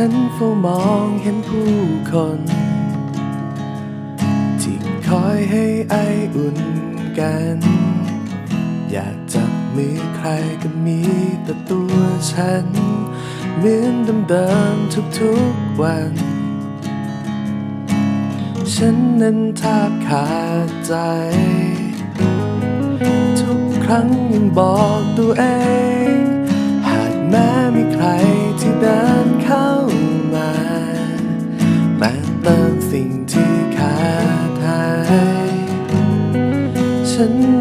ฉันเฝ้ามองเห็นผู้คน ที่คอยให้ไออุ่นกัน อยากจับมือใครก็มีแต่ตัวฉัน เหมือนเดิมๆทุกๆวัน ฉันนั้นแทบขาดใจ ทุกครั้งยังบอกตัวเอง หากแม้มี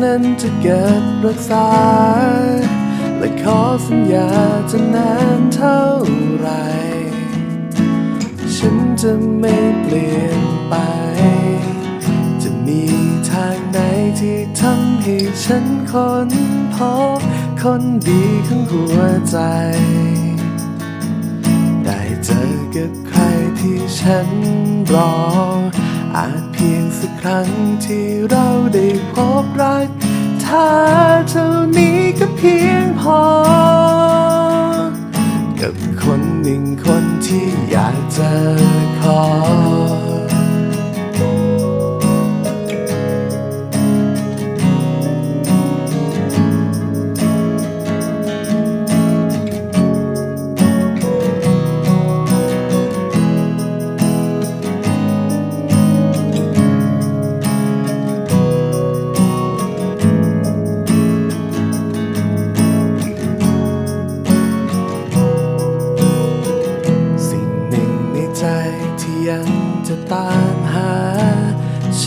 นั้นจะเก็บรักษา และขอสัญญาจะนานเท่าไร ฉันจะไม่เปลี่ยนไป จะมีทางไหนที่ทำให้ฉันค้นพบคนดีของหัวใจ ได้เจอกับใครที่ฉันรอ อาจเพียงสักครั้งที่เราได้พบรัก ถ้าเท่านี้ก็เพียงพอ กับคนหนึ่งคนที่อยากจะขอ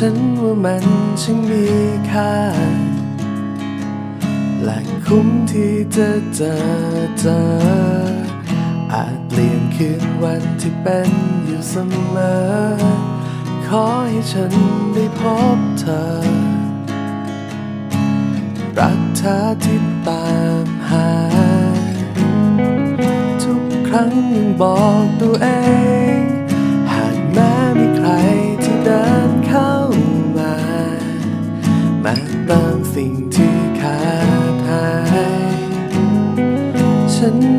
ฉันว่ามันช่างมีค่า และคุ้มที่จะเจอเจอ อาจเปลี่ยนคืนวันที่เป็นอยู่เสมอ ขอให้ฉันได้พบเธอ รักเธอที่ตามหา ทุกครั้งยังบอกตัวเอง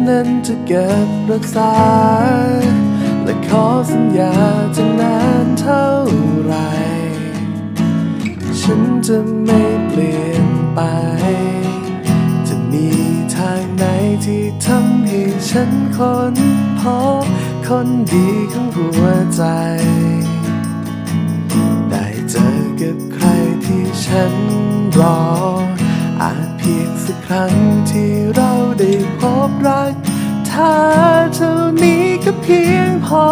นั้นจะเก็บรักษา และขอสัญญาจะนานเท่าไร ฉันจะไม่เปลี่ยนไป จะมีทางไหนที่ทำให้ฉันคนพบคนดีของหัวใจ ได้เจอกับใครที่ฉันรอ อาจเพียงสักครั้งที่ รักถ้าเท่านี้ก็เพียงพอ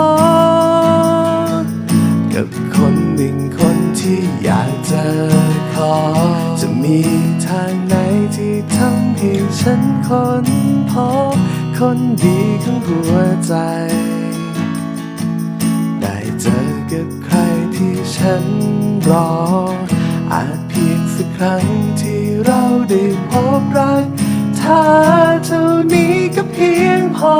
กับคนหนึ่งคนที่อยากจะขอ จะมีทางไหนที่ทำให้ฉันคนพบคนดีของหัวใจ ได้เจอกับใครที่ฉันรอ อาจเพียงสักครั้งที่เราได้พบรักาเท่านี้ก็เพียงพอ